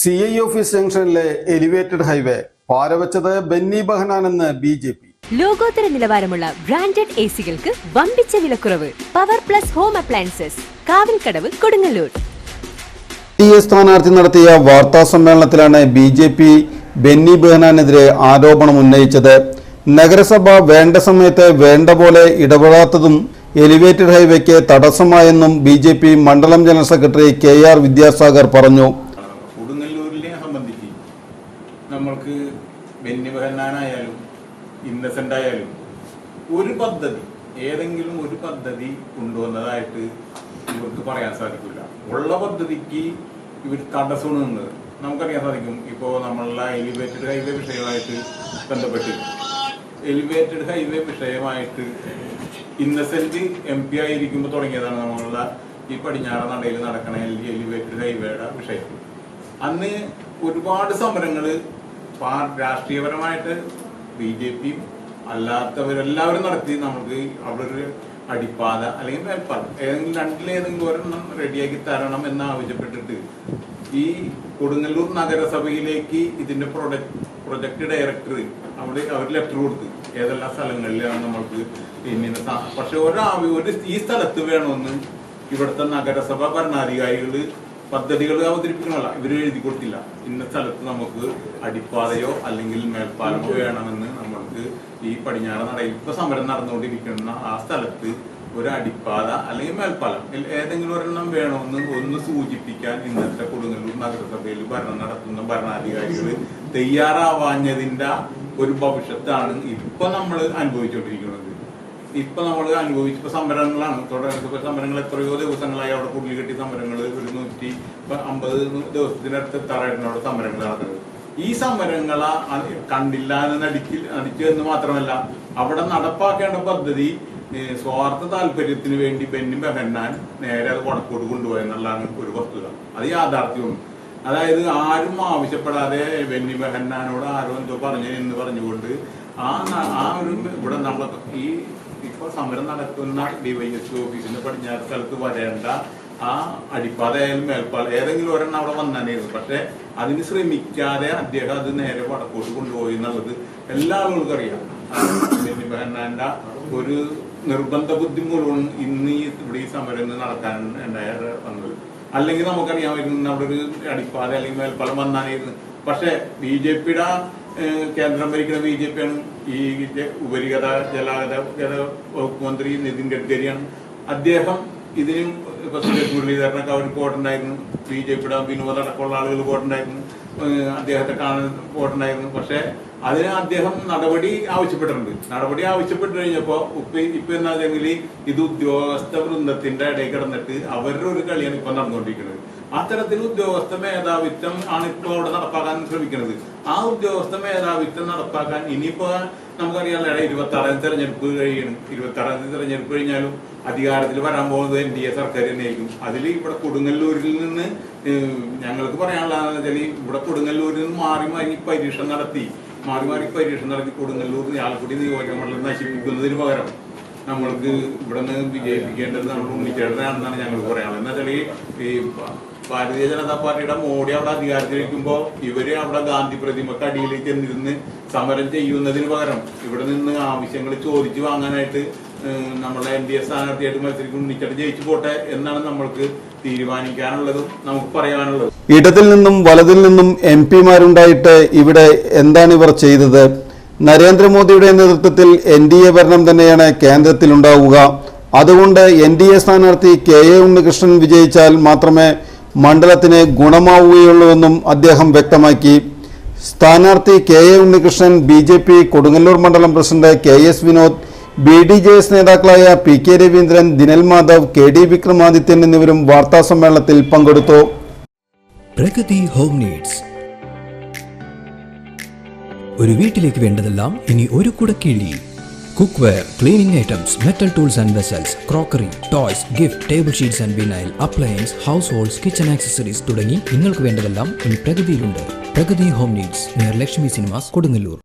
C I office ജംഗ്ഷനിലെ elevated highway പാരവച്ചത് ബെന്നി ബഹനാണെന്ന് ബി ജെ പി ലോകോത്തര നിലവാരമുള്ള ബ്രാൻഡഡ് എ സികൾക്ക് വമ്പിച്ച വിലക്കുറവ്. Power plus home appliances Kavilkadavu Kodungallur. T A സ്ഥാനാർത്ഥി നടത്തിയ വാർത്താ സമ്മേളനത്തിലാണ് ബി ജെ പി ബെന്നി ബെഹനാനെതിരെ ആരോപണം ഉന്നയിച്ചത്. നഗരസഭ വേണ്ട സമയത്ത് വേണ്ട പോലെ ഇടപെടാത്തതും എലിവേറ്റഡ് ഹൈവേക്ക് തടസ്സമായെന്നും ബി ജെ പി മണ്ഡലം general secretary K R Vidyasagar പറഞ്ഞു. നമ്മൾക്ക് ബെന്നി ബഹന്നാനായാലും ഇന്നസെന്റ് ആയാലും ഒരു പദ്ധതി ഏതെങ്കിലും ഒരു പദ്ധതി കൊണ്ടുവന്നതായിട്ട് ഇവർക്ക് പറയാൻ സാധിക്കില്ല. ഉള്ള പദ്ധതിക്ക് ഇവർ തടസ്സമാണ് നിന്നത്. നമുക്കറിയാൻ സാധിക്കും ഇപ്പോൾ നമ്മളുടെ എലിവേറ്റഡ് ഹൈവേ വിഷയമായിട്ട് ബന്ധപ്പെട്ട്. എലിവേറ്റഡ് ഹൈവേ വിഷയമായിട്ട് ഇന്നസെന്റ് എം പി ആയിരിക്കുമ്പോൾ തുടങ്ങിയതാണ് നമ്മളുടെ ഈ പടിഞ്ഞാറ നടയിൽ നടക്കണ എലിവേറ്റഡ് ഹൈവേയുടെ വിഷയം. അന്ന് ഒരുപാട് സമരങ്ങൾ രാഷ്ട്രീയപരമായിട്ട് ബി ജെ പിയും അല്ലാത്തവരെല്ലാവരും നടത്തി നമുക്ക് അവിടെ ഒരു അടിപ്പാത അല്ലെങ്കിൽ മേൽപ്പാത ഏതെങ്കിലും രണ്ടിലേതെങ്കിലും ഒരെണ്ണം റെഡിയാക്കി തരണം എന്ന് ആവശ്യപ്പെട്ടിട്ട് ഈ കൊടുങ്ങല്ലൂർ നഗരസഭയിലേക്ക് ഇതിന്റെ പ്രൊഡക്റ്റ് പ്രൊജക്ട് ഡയറക്ടർ അവിടെ അവർ ലെറ്റർ കൊടുത്ത് ഏതെല്ലാം സ്ഥലങ്ങളിലാണ് നമ്മൾക്ക് പിന്നെ പക്ഷെ ഒരാവ ഒരു ഈ സ്ഥലത്ത് വേണമെന്ന് ഇവിടുത്തെ നഗരസഭ ഭരണാധികാരികൾ പദ്ധതികൾ അവതരിപ്പിക്കണമല്ല. ഇവർ എഴുതി കൊടുത്തില്ല. ഇന്ന സ്ഥലത്ത് നമുക്ക് അടിപ്പാതയോ അല്ലെങ്കിൽ മേൽപ്പാലമോ വേണമെന്ന് നമ്മൾക്ക് ഈ പടിഞ്ഞാറ് നടയിൽ ഇപ്പൊ സമരം നടന്നുകൊണ്ടിരിക്കുന്ന ആ സ്ഥലത്ത് ഒരു അടിപ്പാത അല്ലെങ്കിൽ മേൽപ്പാലം. ഏതെങ്കിലും ഒരെണ്ണം വേണമെന്ന് ഒന്ന് സൂചിപ്പിക്കാൻ ഇന്നത്തെ കൊടുങ്ങല്ലൂർ നഗരസഭയിൽ ഭരണം നടത്തുന്ന ഭരണാധികാരികൾ തയ്യാറാവാഞ്ഞതിന്റെ ഒരു ഭവിഷ്യത്താണ് ഇപ്പൊ നമ്മൾ അനുഭവിച്ചുകൊണ്ടിരിക്കുന്നത് ഇപ്പൊ നമ്മൾ അനുഭവിച്ച സമരങ്ങളാണ്. തുടർന്ന് സമരങ്ങൾ എത്രയോ ദിവസങ്ങളായി അവിടെ കുടിൽ സമരങ്ങൾ ഒരു നൂറ്റി അമ്പത് ദിവസത്തിനടുത്ത് എത്താറായിട്ടാണ് അവിടെ സമരങ്ങൾ നടന്നത് ഈ സമരങ്ങൾ കണ്ടില്ല എന്ന് അടിക്കി നടിച്ചു എന്ന് മാത്രമല്ല അവിടെ നടപ്പാക്കേണ്ട പദ്ധതി സ്വാർത്ഥ താല്പര്യത്തിന് വേണ്ടി ബെന്നി ബെഹന്നാൻ നേരെ അത് വടക്കോട്ട് കൊണ്ടുപോയെന്നുള്ളതാണ് ഒരു വസ്തുത. അത് യാഥാർത്ഥ്യവും അതായത് ആരും ആവശ്യപ്പെടാതെ ബെന്നി ബെഹന്നാനോട് ആരോ എന്തോ പറഞ്ഞു എന്ന് പറഞ്ഞുകൊണ്ട് ആ ആ ഒരു ഇവിടെ നമ്മൾ ഈ ഇപ്പൊ സമരം നടക്കുന്ന ഡിവൈഎസ് ഓഫീസിന്റെ പടിഞ്ഞാറ് സ്ഥലത്ത് വരേണ്ട ആ അടിപ്പാതയായാലും മേൽപ്പാൽ ഏതെങ്കിലും ഒരെണ്ണം അവിടെ വന്നാനായിരുന്നു പക്ഷെ അതിന് ശ്രമിക്കാതെ അദ്ദേഹം അത് നേരെ വടക്കോട്ട് കൊണ്ടുപോയി എന്നുള്ളത് എല്ലാ ആളുകൾക്കും അറിയാം. ബെഹന്നാന്റെ ഒരു നിർബന്ധ ബുദ്ധി മുഴുവൻ ഇന്ന് ഈ ഇവിടെ ഈ സമരം നടക്കാൻ ഉണ്ടായ വന്നത്. അല്ലെങ്കിൽ നമുക്കറിയാമായിരുന്നു അവിടെ ഒരു അടിപ്പാത അല്ലെങ്കിൽ മേൽപ്പാലം വന്നാനായിരുന്നു. പക്ഷെ ബി ജെ പിയുടെ കേന്ദ്രം ഭരിക്കുന്ന ബി ജെ പി ആണ് ഈ ഉപരിഗത ജലാഗത ഗത വകുപ്പ് മന്ത്രി നിതിൻ ഗഡ്കരിയാണ്. അദ്ദേഹം ഇതിനും ഇപ്പൊ സുരേഷ് മുരളീധരനൊക്കെ അവർ പോയിട്ടുണ്ടായിരുന്നു ബി ജെ പിയുടെ വിനോദ് അടക്കമുള്ള ആളുകൾ പോയിട്ടുണ്ടായിരുന്നു അദ്ദേഹത്തെ കാണാൻ പോയിട്ടുണ്ടായിരുന്നു പക്ഷെ അതിന് അദ്ദേഹം നടപടി ആവശ്യപ്പെട്ടിട്ടുണ്ട്. നടപടി ആവശ്യപ്പെട്ടു കഴിഞ്ഞപ്പോ ഉപ്പി ഇപ്പൊ എന്നാണെങ്കിൽ ഇത് ഉദ്യോഗസ്ഥ വൃന്ദത്തിന്റെ ഇടയിൽ കിടന്നിട്ട് അവരുടെ ഒരു കളിയാണ് ഇപ്പൊ നടന്നുകൊണ്ടിരിക്കുന്നത്. അത്തരത്തിൽ ഉദ്യോഗസ്ഥ മേധാവിത്വം ആണ് ഇപ്പോൾ അവിടെ നടപ്പാക്കാൻ ശ്രമിക്കുന്നത്. ആ ഉദ്യോഗസ്ഥ മേധാവിത്വം നടപ്പാക്കാൻ ഇനിയിപ്പോ നമുക്കറിയാമല്ലോ ഇരുപത്തി ആറാം തെരഞ്ഞെടുപ്പ് കഴിയണം. ഇരുപത്തി ആറാം തെരഞ്ഞെടുപ്പ് കഴിഞ്ഞാലും അധികാരത്തിൽ വരാൻ പോകുന്നത് എൻ ഡി എ സർക്കാർ തന്നെയായിരിക്കും. അതിൽ ഇവിടെ കൊടുങ്ങല്ലൂരിൽ നിന്ന് ഞങ്ങൾക്ക് പറയാനുള്ളതെന്ന് വെച്ചാൽ ഇവിടെ കൊടുങ്ങല്ലൂരിൽ നിന്ന് മാറി മാറി പരീക്ഷ നടത്തി. മാറി മാറി പരീക്ഷ നടത്തി കൊടുങ്ങല്ലൂർ ആൽക്കുടി നിയോജക മണ്ഡലം നശിപ്പിക്കുന്നതിന് പകരം നമ്മൾക്ക് ഇവിടെ നിന്ന് വിജയിപ്പിക്കേണ്ടത് നമ്മൾ ഉണ്ണിച്ചേട്ടനാണെന്നാണ് ഞങ്ങൾ പറയാനുള്ളത് എന്താ വെച്ചാൽ ഈ ഭാരതീയ ജനതാ പാർട്ടിയുടെ മോഡി അവിടെ അധികാരത്തിലിരിക്കുമ്പോൾ ഇവർ അവിടെ ഗാന്ധി പ്രതിമക്ക് അടിയിലേക്ക് നിന്ന് സമരം ചെയ്യുന്നതിന് പകരം ഇവിടെ നിന്ന് ആവശ്യങ്ങൾ ചോദിച്ചു വാങ്ങാനായിട്ട് നമ്മളെ എൻ ഡി എ സ്ഥാനാർത്ഥിയായിട്ട് മത്സരിക്കുന്നു നിക്കട്ട് ജയിച്ചു പോട്ടെ എന്നാണ് നമ്മൾക്ക് തീരുമാനിക്കാനുള്ളതും നമുക്ക് പറയാനുള്ളതും. ഇടതിൽ നിന്നും വലതിൽ നിന്നും എം പിമാരുണ്ടായിട്ട് ഇവിടെ എന്താണ് ഇവർ ചെയ്തത്? നരേന്ദ്രമോദിയുടെ നേതൃത്വത്തിൽ എൻ ഡി എ ഭരണം തന്നെയാണ് കേന്ദ്രത്തിൽ ഉണ്ടാവുക അതുകൊണ്ട് എൻ ഡി എ സ്ഥാനാർത്ഥി കെ എ ഉണ്ണികൃഷ്ണൻ വിജയിച്ചാൽ മാത്രമേ മണ്ഡലത്തിന് ഗുണമാവുകയുള്ളൂവെന്നും അദ്ദേഹം വ്യക്തമാക്കി. സ്ഥാനാർത്ഥി K A Unnikrishnan B J P Kodungallur മണ്ഡലം president K S Vinod B D J S നേതാക്കളായ P K Raveendran Dinal Madhav K D Vikramadithyan എന്നിവരും വാർത്താ സമ്മേളനത്തിൽ പങ്കെടുത്തു. Pragathi home needs. ഒരു വീട്ടിലേക്ക് വേണ്ടതെല്ലാം ഇനി ഒരു കുടക്കിഴി cookware cleaning items metal tools and vessels crockery toys gift table sheets and vinyl appliance households kitchen accessories തുടങ്ങി നിങ്ങൾക്ക് വേണ്ടതെല്ലാം ഇനി പ്രഗതിയിലുണ്ട് Pragathi home needs near Lakshmi cinemas Kodungallur.